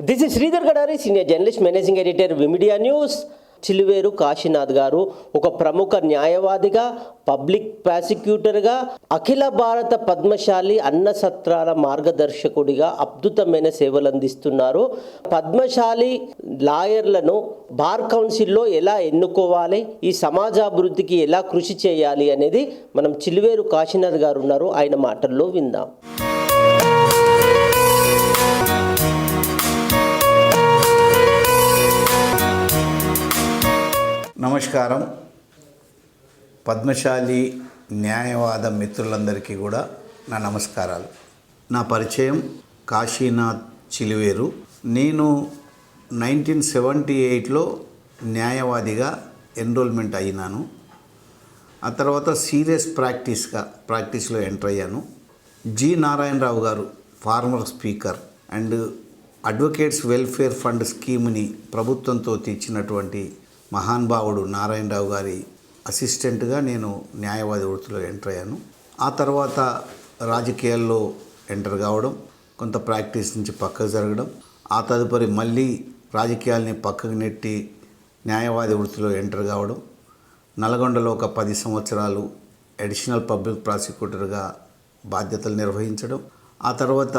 This is Sridhar Gadari senior journalist managing editor V media news Chiluveru Kashinath గారు ఒక ప్రముఖ న్యాయవాదిగా public ప్రాసిక్యూటర్గా అఖిల భారత పద్మశాలి అన్న సత్రాల మార్గదర్శకుడిగా అద్భుతమైన సేవలు అందిస్తున్నారు. పద్మశాలి లాయర్లను బార్ కౌన్సిల్లో ఎలా ఎన్నుకోవాలి ఈ సమాజాభివృద్ధికి ఎలా కృషి చేయాలి అనేది మనం చిలువేరు కాశీనాథ్ గారు ఉన్నారు. ఆయన మాటల్లో విందాం. నమస్కారం. పద్మశాలి న్యాయవాద మిత్రులందరికీ కూడా నా నమస్కారాలు. నా పరిచయం కాశీనాథ్ చిలువేరు. నేను నైన్టీన్ సెవెంటీ ఎయిట్లో న్యాయవాదిగా ఎన్రోల్మెంట్ అయినాను. ఆ తర్వాత సీరియస్ ప్రాక్టీస్గా ప్రాక్టీస్లో ఎంటర్ అయ్యాను. జి నారాయణరావు గారు former speaker and advocates welfare fund స్కీమ్ని ప్రభుత్వంతో తెచ్చినటువంటి మహానుభావుడు నారాయణరావు గారి అసిస్టెంట్గా నేను న్యాయవాది వృత్తిలో ఎంటర్ అయ్యాను. ఆ తర్వాత రాజకీయాల్లో ఎంటర్ కావడం కొంత ప్రాక్టీస్ నుంచి పక్కకు జరగడం ఆ తదుపరి మళ్ళీ రాజకీయాల్ని పక్కకు నెట్టి న్యాయవాది వృత్తిలో ఎంటర్ కావడం నల్గొండలో ఒక పది సంవత్సరాలు అడిషనల్ పబ్లిక్ ప్రాసిక్యూటర్గా బాధ్యతలు నిర్వహించడం ఆ తర్వాత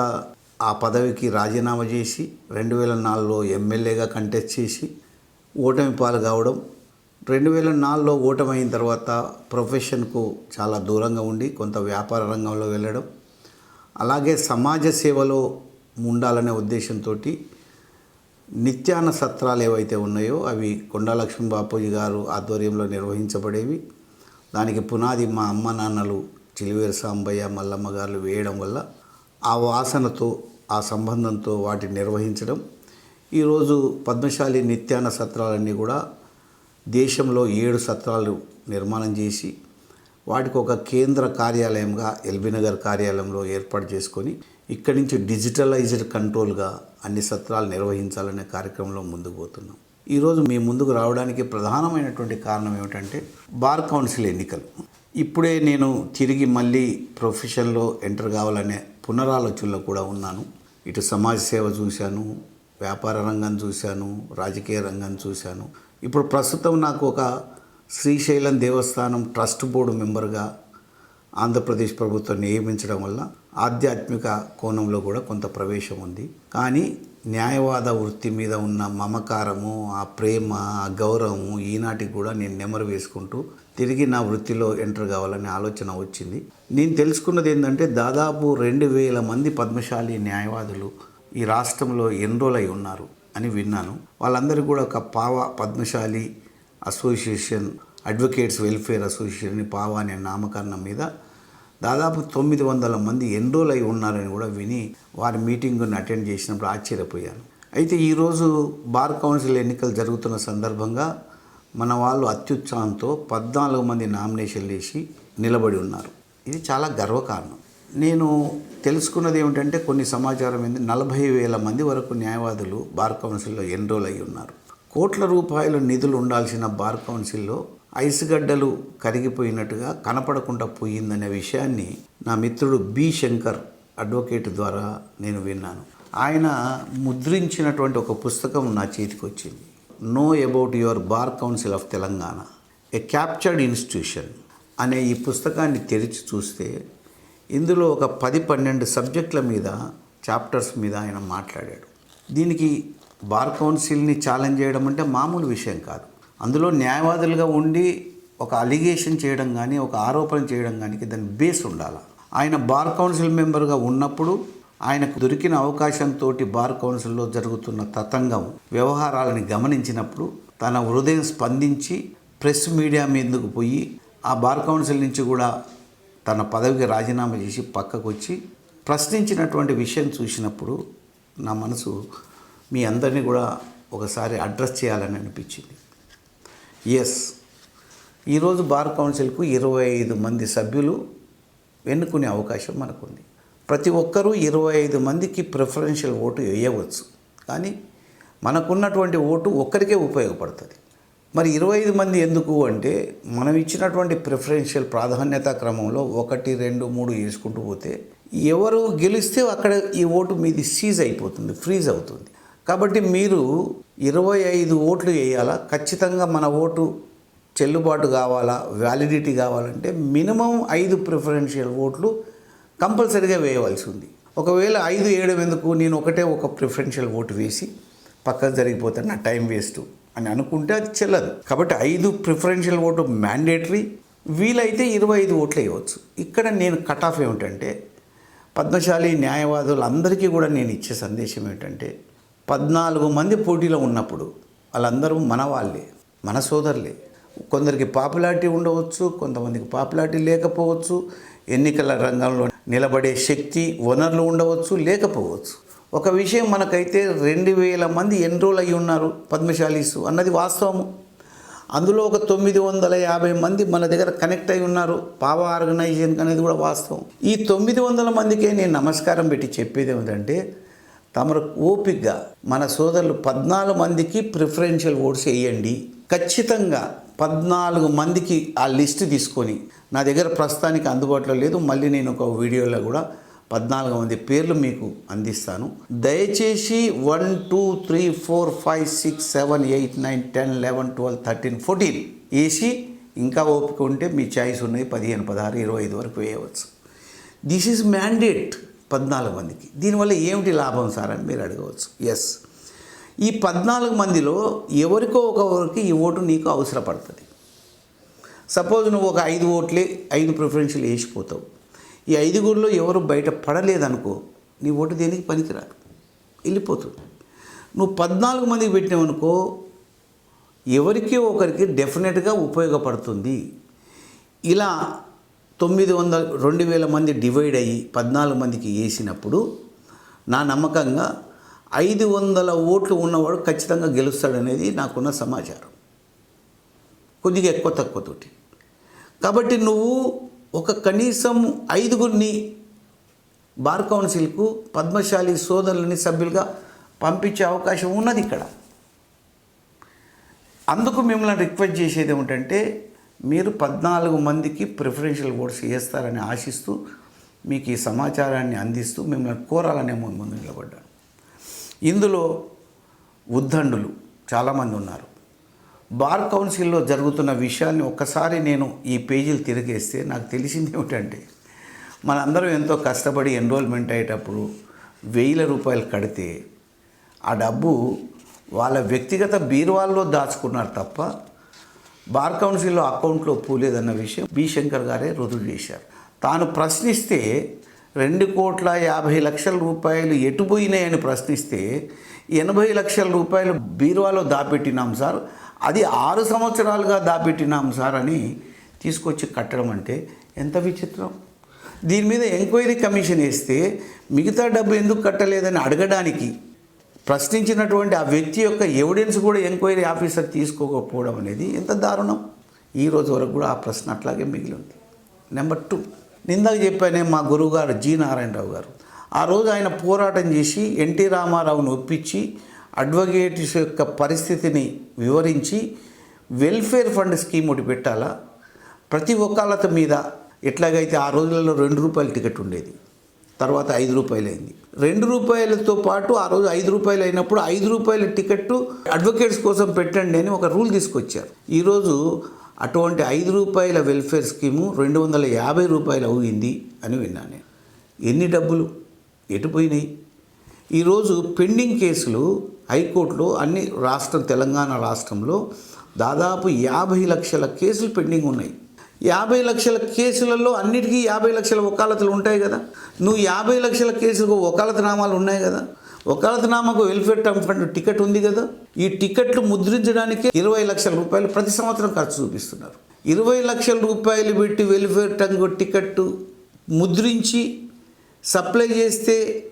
ఆ పదవికి రాజీనామా చేసి రెండు వేల నాలుగులో ఎమ్మెల్యేగా కంటెస్ట్ చేసి ఓటమి పాలు కావడం రెండు వేల నాలుగులో ఓటమి అయిన తర్వాత ప్రొఫెషన్కు చాలా దూరంగా ఉండి కొంత వ్యాపార రంగంలో వెళ్ళడం అలాగే సమాజ సేవలో ఉండాలనే ఉద్దేశంతో నిత్యాన సత్రాలు ఏవైతే ఉన్నాయో అవి కొండా లక్ష్మణ్ బాపూజీ గారు ఆధ్వర్యంలో నిర్వహించబడేవి. దానికి పునాది మా అమ్మ నాన్నలు చిలివేరు సాంబయ్య మల్లమ్మ గారు వేయడం వల్ల ఆ వాసనతో ఆ సంబంధంతో వాటిని నిర్వహించడం ఈరోజు పద్మశాలి నిత్యాన్న సత్రాలన్నీ కూడా దేశంలో ఏడు సత్రాలు నిర్మాణం చేసి వాటికి ఒక కేంద్ర కార్యాలయంగా ఎల్బీనగర్ కార్యాలయంలో ఏర్పాటు చేసుకొని ఇక్కడి నుంచి డిజిటలైజ్డ్ కంట్రోల్గా అన్ని సత్రాలు నిర్వహించాలనే కార్యక్రమంలో ముందుకు పోతున్నాం. ఈరోజు మీ ముందుకు రావడానికి ప్రధానమైనటువంటి కారణం ఏమిటంటే బార్ కౌన్సిల్ ఎన్నికలు. ఇప్పుడే నేను తిరిగి మళ్ళీ ప్రొఫెషన్లో ఎంటర్ కావాలనే పునరాలోచనలో కూడా ఉన్నాను. ఇటు సమాజ సేవ చూశాను వ్యాపార రంగం చూశాను రాజకీయ రంగం చూశాను. ఇప్పుడు ప్రస్తుతం నాకు ఒక శ్రీశైలం దేవస్థానం ట్రస్ట్ బోర్డు మెంబర్గా ఆంధ్రప్రదేశ్ ప్రభుత్వం నియమించడం వల్ల ఆధ్యాత్మిక కోణంలో కూడా కొంత ప్రవేశం ఉంది. కానీ న్యాయవాద వృత్తి మీద ఉన్న మమకారము ఆ ప్రేమ ఆ గౌరవము ఈనాటికి కూడా నేను నెమరు వేసుకుంటూ తిరిగి నా వృత్తిలో ఎంటర్ కావాలనే ఆలోచన వచ్చింది. నేను తెలుసుకున్నది ఏంటంటే దాదాపు రెండు వేల మంది పద్మశాలి న్యాయవాదులు ఈ రాష్ట్రంలో ఎన్రోల్ అయి ఉన్నారు అని విన్నాను. వాళ్ళందరూ కూడా ఒక పావ Padmashali association advocates welfare association పావ అనే నామకరణం మీద దాదాపు తొమ్మిది వందల మంది ఎన్రోల్ అయి ఉన్నారని కూడా విని వారి మీటింగ్ను అటెండ్ చేసినప్పుడు ఆశ్చర్యపోయాను. అయితే ఈరోజు బార్ కౌన్సిల్ ఎన్నికలు జరుగుతున్న సందర్భంగా మన వాళ్ళు అత్యుత్సాహంతో పద్నాలుగు మంది నామినేషన్లు వేసి నిలబడి ఉన్నారు. ఇది చాలా గర్వకారణం. నేను తెలుసుకున్నది ఏమిటంటే కొన్ని సమాచారం ఏంది? నలభై వేల మంది వరకు న్యాయవాదులు బార్ కౌన్సిల్లో ఎన్రోల్ అయి ఉన్నారు. కోట్ల రూపాయల నిధులు ఉండాల్సిన బార్ కౌన్సిల్లో ఐసుగడ్డలు కరిగిపోయినట్టుగా కనపడకుండా పోయిందనే విషయాన్ని నా మిత్రుడు బి శంకర్ అడ్వకేట్ ద్వారా నేను విన్నాను. ఆయన ముద్రించినటువంటి ఒక పుస్తకం నా చేతికి వచ్చింది. Know about your bar council of Telangana a captured institution అనే ఈ పుస్తకాన్ని తెరిచి చూస్తే ఇందులో ఒక పది పన్నెండు సబ్జెక్టుల మీద చాప్టర్స్ మీద ఆయన మాట్లాడాడు. దీనికి బార్ కౌన్సిల్ని ఛాలెంజ్ చేయడం అంటే మామూలు విషయం కాదు. అందులో న్యాయవాదులుగా ఉండి ఒక అలిగేషన్ చేయడం కానీ ఒక ఆరోపణ చేయడం కానీ దాని బేస్ ఉండాలి? ఆయన బార్ కౌన్సిల్ మెంబర్గా ఉన్నప్పుడు ఆయనకు దొరికిన అవకాశంతో బార్ కౌన్సిల్లో జరుగుతున్న తతంగం వ్యవహారాలని గమనించినప్పుడు తన హృదయం స్పందించి ప్రెస్ మీడియా మీదకు పోయి ఆ బార్ కౌన్సిల్ నుంచి కూడా తన పదవికి రాజీనామా చేసి పక్కకు వచ్చి ప్రశ్నించినటువంటి విషయం చూసినప్పుడు నా మనసు మీ అందరినీ కూడా ఒకసారి అడ్రస్ చేయాలని అనిపించింది. ఎస్ ఈరోజు బార్ కౌన్సిల్కు ఇరవై ఐదు మంది సభ్యులు ఎన్నుకునే అవకాశం మనకుంది. ప్రతి ఒక్కరూ ఇరవై ఐదు మందికి ప్రిఫరెన్షియల్ ఓటు వేయవచ్చు. కానీ మనకున్నటువంటి ఓటు ఒక్కరికే ఉపయోగపడుతుంది. మరి ఇరవై ఐదు మంది ఎందుకు అంటే మనం ఇచ్చినటువంటి ప్రిఫరెన్షియల్ ప్రాధాన్యత క్రమంలో ఒకటి రెండు మూడు వేసుకుంటూ పోతే ఎవరు గెలిస్తే అక్కడ ఈ ఓటు మీది సీజ్ అయిపోతుంది ఫ్రీజ్ అవుతుంది. కాబట్టి మీరు ఇరవై ఐదు ఓట్లు వేయాలా? ఖచ్చితంగా మన ఓటు చెల్లుబాటు కావాలా? వ్యాలిడిటీ కావాలంటే మినిమం ఐదు ప్రిఫరెన్షియల్ ఓట్లు కంపల్సరీగా వేయవలసి ఉంది. ఒకవేళ ఐదు వేయడం ఎందుకు? నేను ఒకటే ఒక ప్రిఫరెన్షియల్ ఓటు వేసి పక్కన జరిగిపోతే నా టైం వేస్ట్. అని అనుకుంటే అది చెల్లదు. కాబట్టి ఐదు ప్రిఫరెన్షియల్ ఓటు మ్యాండేటరీ వీలైతే ఇరవై ఐదు ఓట్లు వేయవచ్చు. ఇక్కడ నేను కట్ ఆఫ్ ఏమిటంటే పద్మశాలి న్యాయవాదులు అందరికీ కూడా నేను ఇచ్చే సందేశం ఏమిటంటే పద్నాలుగు మంది పోటీలో ఉన్నప్పుడు వాళ్ళందరూ మన వాళ్ళే మన సోదరులే. కొందరికి పాపులారిటీ ఉండవచ్చు కొంతమందికి పాపులారిటీ లేకపోవచ్చు ఎన్నికల రంగంలో నిలబడే శక్తి వనరులు ఉండవచ్చు లేకపోవచ్చు. ఒక విషయం మనకైతే రెండు వేల మంది ఎన్రోల్ అయి ఉన్నారు పద్మశాలీస్ అన్నది వాస్తవము. అందులో ఒక తొమ్మిది వందల యాభై మంది మన దగ్గర కనెక్ట్ అయి ఉన్నారు. పావ ఆర్గనైజేషన్ అనేది కూడా వాస్తవం. ఈ తొమ్మిది వందల మందికే నేను నమస్కారం పెట్టి చెప్పేది ఏమిటంటే తమరు ఓపికగా మన సోదరులు పద్నాలుగు మందికి ప్రిఫరెన్షియల్ ఓట్స్ వేయండి. ఖచ్చితంగా పద్నాలుగు మందికి ఆ లిస్ట్ తీసుకొని నా దగ్గర ప్రస్తుతానికి అందుబాటులో లేదు. మళ్ళీ నేను ఒక వీడియోలో కూడా పద్నాలుగు మంది పేర్లు మీకు అందిస్తాను. దయచేసి one two three four five six seven eight nine ten eleven twelve thirteen fourteen వేసి ఇంకా ఓపిక ఉంటే మీ చాయిస్ ఉన్నది పదిహేను పదహారు ఇరవై ఐదు వరకు వేయవచ్చు. దిస్ ఈజ్ మ్యాండేట్ పద్నాలుగు మందికి. దీనివల్ల ఏమిటి లాభం సార్ అని మీరు అడగవచ్చు. ఎస్ ఈ పద్నాలుగు మందిలో ఎవరికో ఒకరికి ఈ ఓటు నీకు అవసరపడుతుంది. సపోజ్ నువ్వు ఒక ఐదు ఓట్లే ఐదు ప్రిఫరెన్షియల్ వేసిపోతావు. ఈ ఐదుగురిలో ఎవరు బయట పడలేదనుకో నీ ఓటు దేనికి పనికిరాదు. వెళ్ళిపోతుంది నువ్వు పద్నాలుగు మందికి పెట్టినావనుకో ఎవరికీ ఒకరికి డెఫినెట్గా ఉపయోగపడుతుంది. ఇలా తొమ్మిది వందల రెండు వేల మంది డివైడ్ అయ్యి పద్నాలుగు మందికి వేసినప్పుడు నా నమ్మకంగా ఐదు వందల ఓట్లు ఉన్నవాడు ఖచ్చితంగా గెలుస్తాడనేది నాకున్న సమాచారం. కొద్దిగా ఎక్కువ తక్కువతోటి కాబట్టి నువ్వు ఒక కనీసం ఐదుగురిని బార్ కౌన్సిల్కు పద్మశాలి సోదరులని సభ్యులుగా పంపించే అవకాశం ఉన్నది ఇక్కడ. అందుకు మిమ్మల్ని రిక్వెస్ట్ చేసేది ఏమిటంటే మీరు పద్నాలుగు మందికి ప్రిఫరెన్షియల్ ఓట్స్ వేస్తారని ఆశిస్తూ మీకు ఈ సమాచారాన్ని అందిస్తూ మిమ్మల్ని కోరాలనే ముందు ముందు నిలబడ్డాను. ఇందులో ఉద్దండులు చాలామంది ఉన్నారు. బార్ కౌన్సిల్లో జరుగుతున్న విషయాన్ని ఒక్కసారి నేను ఈ పేజీలు తిరిగేస్తే నాకు తెలిసింది ఏమిటంటే మనందరం ఎంతో కష్టపడి ఎన్రోల్మెంట్ అయ్యేటప్పుడు వేల రూపాయలు కడితే ఆ డబ్బు వాళ్ళ వ్యక్తిగత బీరువాల్లో దాచుకున్నారు తప్ప బార్ కౌన్సిల్లో అకౌంట్లో పూలేదన్న విషయం బి శంకర్ గారే రుజువు చేశారు. తాను ప్రశ్నిస్తే రెండు కోట్ల యాభై లక్షల రూపాయలు ఎటు పోయినాయని ప్రశ్నిస్తే ఎనభై లక్షల రూపాయలు బీరువాలో దాపెట్టినాం సార్. అది ఆరు సంవత్సరాలుగా దాపెట్టినాం సార్ అని తీసుకొచ్చి కట్టడం అంటే ఎంత విచిత్రం. దీని మీద ఎంక్వైరీ కమిషన్ వేస్తే మిగతా డబ్బు ఎందుకు కట్టలేదని అడగడానికి ప్రశ్నించినటువంటి ఆ వ్యక్తి యొక్క ఎవిడెన్స్ కూడా ఎంక్వైరీ ఆఫీసర్ తీసుకోకపోవడం అనేది ఎంత దారుణం. ఈ రోజు వరకు కూడా ఆ ప్రశ్న అట్లాగే మిగిలి ఉంది. Number two. నిందాక చెప్పానే మా గురువుగారు జి నారాయణరావు గారు. ఆ రోజు ఆయన పోరాటం చేసి ఎన్టీ రామారావును ఒప్పించి అడ్వకేట్స్ యొక్క పరిస్థితిని వివరించి వెల్ఫేర్ ఫండ్ స్కీమ్ ఒకటి పెట్టాలా? ప్రతి ఒక్కళ్ళత మీద ఎట్లాగైతే ఆ రోజులలో రెండు రూపాయల టికెట్ ఉండేది తర్వాత ఐదు రూపాయలు అయింది రెండు రూపాయలతో పాటు ఆ రోజు ఐదు రూపాయలు అయినప్పుడు ఐదు రూపాయల టికెట్ అడ్వకేట్స్ కోసం పెట్టండి అని ఒక రూల్ తీసుకొచ్చారు. ఈరోజు అటువంటి ఐదు రూపాయల వెల్ఫేర్ స్కీము రెండు వందల యాభై రూపాయలు అయింది అని విన్నాను నేను. ఎన్ని డబ్బులు? ఎటు పోయినాయి? ఈరోజు పెండింగ్ కేసులు హైకోర్టులో అన్ని రాష్ట్రం తెలంగాణ రాష్ట్రంలో దాదాపు యాభై లక్షల కేసులు పెండింగ్ ఉన్నాయి. యాభై లక్షల కేసులలో అన్నిటికీ యాభై లక్షల వకాలతలు ఉంటాయి కదా. నువ్వు యాభై లక్షల కేసులకు వకాలతనామాలు ఉన్నాయి కదా. వకాలతనామాకు వెల్ఫేర్ టర్మ్ ఫండ్ టికెట్ ఉంది కదా. ఈ టికెట్లు ముద్రించడానికి ఇరవై లక్షల రూపాయలు ప్రతి సంవత్సరం ఖర్చు చూపిస్తున్నారు. ఇరవై లక్షల రూపాయలు పెట్టి వెల్ఫేర్ టంగ్ టికెట్ ముద్రించి సప్లై చేస్తే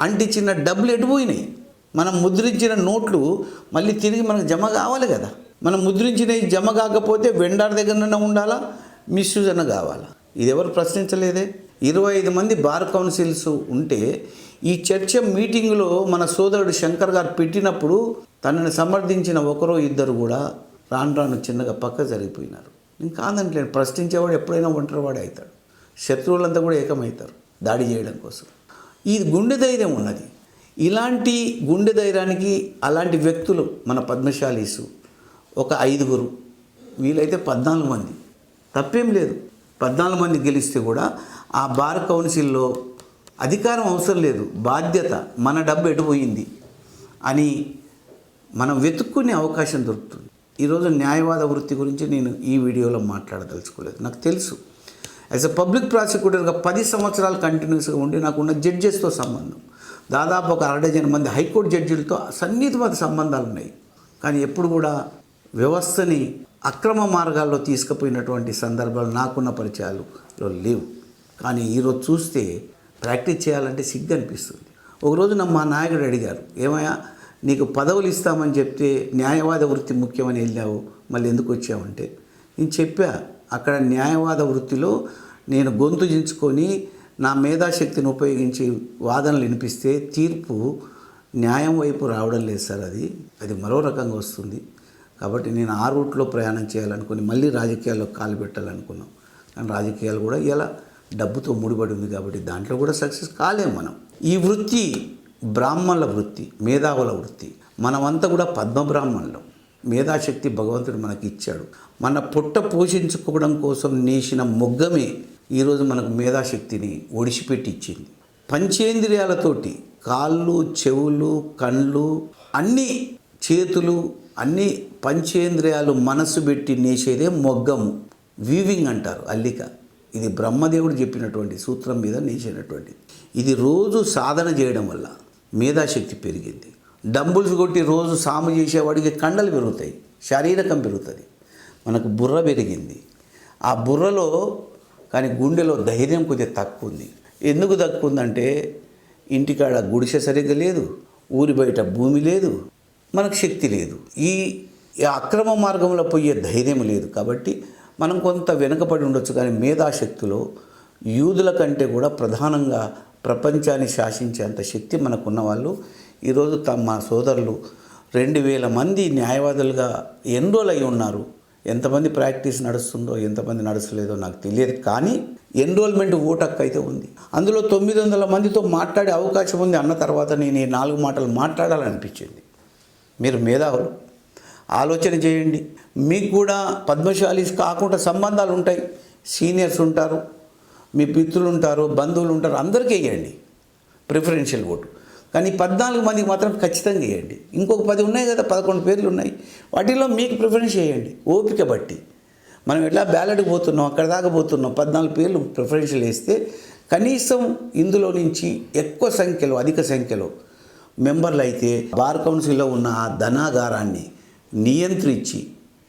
అంటించిన డబ్బులు ఎటుపోయినాయి మనం ముద్రించిన నోట్లు మళ్ళీ తిరిగి మనకు జమ కావాలి కదా. మనం ముద్రించినవి జమ కాకపోతే వెండార్ దగ్గరనే ఉండాలా? మిస్యూజ్ అన్న కావాలా? ఇది ఎవరు ప్రశ్నించలేదే? ఇరవై ఐదు మంది బార్ కౌన్సిల్స్ ఉంటే ఈ చర్చ మీటింగ్లో మన సోదరుడు శంకర్ గారు పెట్టినప్పుడు తనని సమర్థించిన ఒకరో ఇద్దరు కూడా రాను రాను చిన్నగా పక్క జరిగిపోయినారు. నేను కాదంటలేను ప్రశ్నించేవాడు ఎప్పుడైనా ఒంటరివాడే అవుతాడు. శత్రువులంతా కూడా ఏకమవుతారు. దాడి చేయడం కోసం. ఈ గుండె ధైర్యం ఉన్నది. ఇలాంటి గుండె ధైర్యానికి అలాంటి వ్యక్తులు మన పద్మశాలీసు ఒక ఐదుగురు వీలైతే పద్నాలుగు మంది. తప్పేం లేదు. పద్నాలుగు మంది గెలిస్తే కూడా ఆ బార్ కౌన్సిల్లో అధికారం అవసరం లేదు. బాధ్యత మన డబ్బు ఎటుపోయింది అని మనం వెతుక్కునే అవకాశం దొరుకుతుంది. ఈరోజు న్యాయవాద వృత్తి గురించి నేను ఈ వీడియోలో మాట్లాడదలుచుకోలేదు. నాకు తెలుసు. యాజ్ ఎ పబ్లిక్ ప్రాసిక్యూటర్గా పది సంవత్సరాలు కంటిన్యూస్గా ఉండి నాకున్న జడ్జెస్తో సంబంధం. దాదాపు ఒక అరడజన్ మంది హైకోర్టు జడ్జిలతో సన్నిహితమైన సంబంధాలు ఉన్నాయి కానీ ఎప్పుడు కూడా వ్యవస్థని అక్రమ మార్గాల్లో తీసుకుపోయినటువంటి సందర్భాలు నాకున్న పరిచయాలులో లేవు. కానీ ఈరోజు చూస్తే ప్రాక్టీస్ చేయాలంటే సిగ్గు అనిపిస్తుంది. ఒకరోజు నా మా నాయకుడు అడిగారు ఏమయ్యా నీకు పదవులు ఇస్తామని చెప్తే న్యాయవాద వృత్తి ముఖ్యమని వెళ్ళావు మళ్ళీ ఎందుకు వచ్చావంటే నేను చెప్పా అక్కడ న్యాయవాద వృత్తిలో నేను గొంతు దించుకొని నా మేధాశక్తిని ఉపయోగించి వాదనలు వినిపిస్తే తీర్పు న్యాయం వైపు రావడం లేదు సార్ అది. అది మరో రకంగా వస్తుంది. కాబట్టి నేను ఆ రూట్లో ప్రయాణం చేయాలనుకుని మళ్ళీ రాజకీయాల్లో కాలు పెట్టాలనుకున్నాం. కానీ రాజకీయాలు కూడా ఇలా డబ్బుతో ముడిపడి ఉంది కాబట్టి దాంట్లో కూడా సక్సెస్ కాలేము మనం. ఈ వృత్తి బ్రాహ్మణుల వృత్తి మేధావుల వృత్తి. మనమంతా కూడా పద్మబ్రాహ్మణులం. మేధాశక్తి భగవంతుడు మనకి ఇచ్చాడు మన పుట్ట పోషించుకోవడం కోసం నేసిన మొగ్గమే ఈరోజు మనకు మేధాశక్తిని ఒడిసిపెట్టి ఇచ్చింది పంచేంద్రియాలతోటి కాళ్ళు చెవులు కళ్ళు అన్ని చేతులు అన్ని పంచేంద్రియాలు మనసు పెట్టి నేసేదే మొగ్గము వీవింగ్ అంటారు అల్లిక. ఇది బ్రహ్మదేవుడు చెప్పినటువంటి సూత్రం మీద నేసినటువంటి. ఇది రోజు సాధన చేయడం వల్ల మేధాశక్తి పెరిగింది. డంబుల్స్ కొట్టి రోజు సాము చేసేవాడికి కండలు పెరుగుతాయి శారీరకం పెరుగుతుంది. మనకు బుర్ర పెరిగింది. ఆ బుర్రలో కానీ గుండెలో ధైర్యం కొద్దిగా తక్కువ ఉంది ఎందుకు తక్కువ ఉందంటే ఇంటికాడ గుడిసె సరిగ్గా లేదు ఊరి బయట భూమి లేదు మనకు శక్తి లేదు. ఈ ఈ అక్రమ మార్గంలో పోయే ధైర్యం లేదు కాబట్టి మనం కొంత వెనుకబడి ఉండొచ్చు కానీ మేధాశక్తిలో యూదుల కంటే కూడా ప్రధానంగా ప్రపంచాన్ని శాసించేంత శక్తి మనకున్న వాళ్ళు ఈరోజు తమ సోదరులు రెండు వేల మంది న్యాయవాదులుగా ఎన్రోల్ అయి ఉన్నారు. ఎంతమంది ప్రాక్టీస్ నడుస్తుందో ఎంతమంది నడుస్తలేదో నాకు తెలియదు. కానీ ఎన్రోల్మెంట్ ఓటక్ అయితే ఉంది. అందులో తొమ్మిది వందల మందితో మాట్లాడే అవకాశం ఉంది అన్న తర్వాత నేను ఈ నాలుగు మాటలు మాట్లాడాలనిపించింది. మీరు మేధావులు. ఆలోచన చేయండి. మీకు కూడా పద్మశాలీస్ కాకుండా సంబంధాలు ఉంటాయి. సీనియర్స్ ఉంటారు మీ పిత్రులు ఉంటారు బంధువులు ఉంటారు అందరికీ వేయండి. Preferential vote. కానీ పద్నాలుగు మందికి మాత్రం ఖచ్చితంగా వేయండి ఇంకొక పది ఉన్నాయి కదా పదకొండు పేర్లు ఉన్నాయి. వాటిలో మీకు ప్రిఫరెన్స్ చేయండి. ఓపిక బట్టి. మనం ఎట్లా బ్యాలెట్కి పోతున్నాం అక్కడ దాకా పోతున్నాం పద్నాలుగు పేర్లు ప్రిఫరెన్షియల్ వేస్తే కనీసం ఇందులో నుంచి ఎక్కువ సంఖ్యలో అధిక సంఖ్యలో మెంబర్లు అయితే బార్ కౌన్సిల్లో ఉన్న ఆ ధనాగారాన్ని నియంత్రించి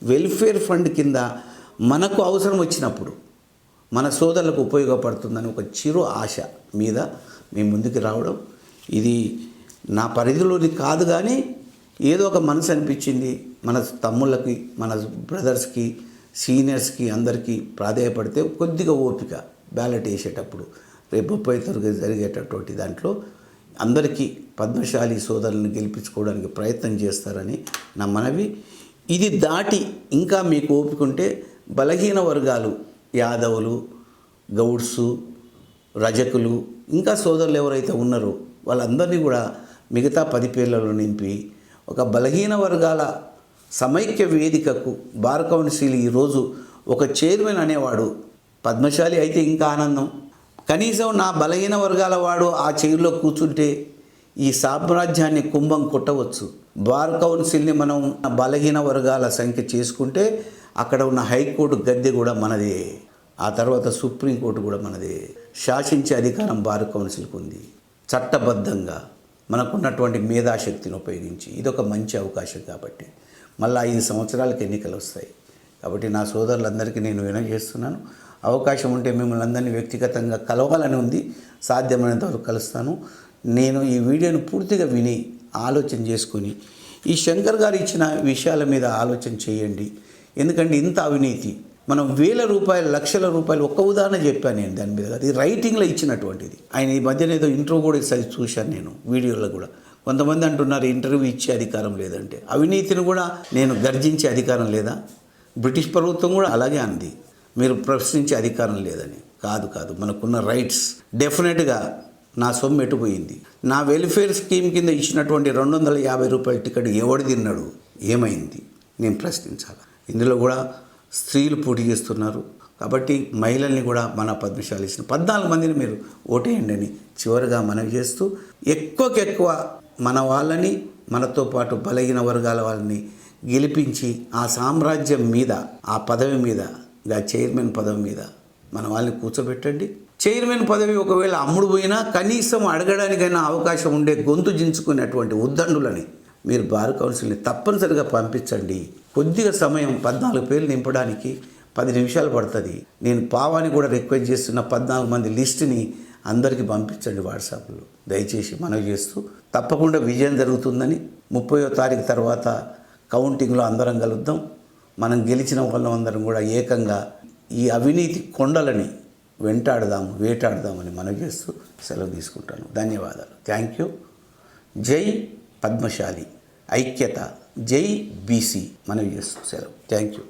వెల్ఫేర్ ఫండ్ కింద మనకు అవసరం వచ్చినప్పుడు మన సోదరులకు ఉపయోగపడుతుందని ఒక చిరు ఆశ మీద మీ ముందుకు రావడం ఇది నా పరిధిలోని కాదు కానీ ఏదో ఒక మనసు అనిపించింది. మన తమ్ముళ్ళకి మన బ్రదర్స్కి సీనియర్స్కి అందరికీ ప్రాధాయపడితే కొద్దిగా ఓపిక బ్యాలెట్ వేసేటప్పుడు రేపు ముప్పై తరగతి జరిగేటటువంటి దాంట్లో అందరికీ పద్మశాలి సోదరులను గెలిపించుకోవడానికి ప్రయత్నం చేస్తారని నా మనవి. ఇది దాటి ఇంకా మీకు ఓపిక ఉంటే బలహీన వర్గాలు యాదవులు గౌడ్సు రజకులు ఇంకా సోదరులు ఎవరైతే ఉన్నారో వాళ్ళందరినీ కూడా మిగతా పది పేర్లలో నింపి ఒక బలహీన వర్గాల సమైక్య వేదికకు బార్ కౌన్సిల్ ఈరోజు ఒక చైర్మన్ అనేవాడు. పద్మశాలి అయితే ఇంకా ఆనందం. కనీసం నా బలహీన వర్గాల వాడు ఆ చైర్లో కూర్చుంటే ఈ సామ్రాజ్యాన్ని కుంభం కొట్టవచ్చు. బార్ కౌన్సిల్ని మనం బలహీన వర్గాల సంఖ్య చేసుకుంటే అక్కడ ఉన్న హైకోర్టు గద్దె కూడా మనదే. ఆ తర్వాత సుప్రీంకోర్టు కూడా మనదే. శాసించే అధికారం బార్ కౌన్సిల్కి ఉంది. చట్టబద్ధంగా మనకున్నటువంటి మేధాశక్తిని ఉపయోగించి ఇదొక మంచి అవకాశం కాబట్టి మళ్ళీ ఐదు సంవత్సరాలకు ఎన్నికలు వస్తాయి. కాబట్టి నా సోదరులందరికీ నేను వినజేస్తున్నాను అవకాశం ఉంటే మిమ్మల్ని అందరినీ వ్యక్తిగతంగా కలవాలని ఉంది. సాధ్యమైనంత వరకు కలుస్తాను. నేను ఈ వీడియోను పూర్తిగా విని ఆలోచన చేసుకొని ఈ శంకర్ గారు ఇచ్చిన విషయాల మీద ఆలోచన చేయండి. ఎందుకంటే ఇంత అవినీతి మనం వేల రూపాయలు లక్షల రూపాయలు ఒక్క ఉదాహరణ చెప్పాను నేను దాని మీద. అది రైటింగ్లో ఇచ్చినటువంటిది. ఆయన ఈ మధ్యన ఏదో ఇంట్రో కూడా సరి చూశాను నేను వీడియోలో కూడా. కొంతమంది అంటున్నారు ఇంటర్వ్యూ ఇచ్చే అధికారం లేదంటే. అవినీతిని కూడా నేను గర్జించే అధికారం లేదా? బ్రిటిష్ ప్రభుత్వం కూడా అలాగే అంది. మీరు ప్రశ్నించే అధికారం లేదని. కాదు కాదు. మనకున్న రైట్స్ డెఫినెట్గా నా సొమ్ము ఎటుపోయింది? నా వెల్ఫేర్ స్కీమ్ కింద ఇచ్చినటువంటి రెండు వందల యాభై రూపాయల టికెట్ ఎవడు తిన్నాడు? ఏమైంది? నేను ప్రశ్నించాలి? ఇందులో కూడా స్త్రీలు పోటీ చేస్తున్నారు. కాబట్టి మహిళల్ని కూడా మన పద్మశాలి ఇచ్చిన పద్నాలుగు మందిని మీరు ఓటేయండి అని చివరిగా మనవి చేస్తూ ఎక్కువకెక్కువ మన వాళ్ళని మనతో పాటు బలహీన వర్గాల వాళ్ళని గెలిపించి ఆ సామ్రాజ్యం మీద ఆ పదవి మీద ఆ చైర్మన్ పదవి మీద మన వాళ్ళని కూర్చోబెట్టండి. చైర్మన్ పదవి ఒకవేళ అమ్ముడు పోయినా కనీసం అడగడానికైనా అవకాశం ఉండే గొంతు దించుకునేటువంటి ఉద్దండులని మీరు బార్ కౌన్సిల్ని తప్పనిసరిగా పంపించండి. కొద్దిగా సమయం పద్నాలుగు పేర్లు నింపడానికి పది నిమిషాలు పడుతుంది. నేను పావాని కూడా రిక్వెస్ట్ చేస్తున్న పద్నాలుగు మంది లిస్టుని అందరికీ పంపించండి వాట్సాప్లో దయచేసి మనవి చేస్తూ తప్పకుండా విజయం జరుగుతుందని ముప్పయో తారీఖు తర్వాత కౌంటింగ్లో అందరం కలుద్దాం. మనం గెలిచిన వాళ్ళం అందరం కూడా ఏకంగా ఈ అవినీతి కొండలని వెంటాడదాము వేటాడదామని మనవి చేస్తూ సెలవు తీసుకుంటాను. ధన్యవాదాలు. థ్యాంక్ యూ జై పద్మశాలి. ఐక్యత. జై బీసీ. మనవి చేస్తూ సెలవు. Thank you.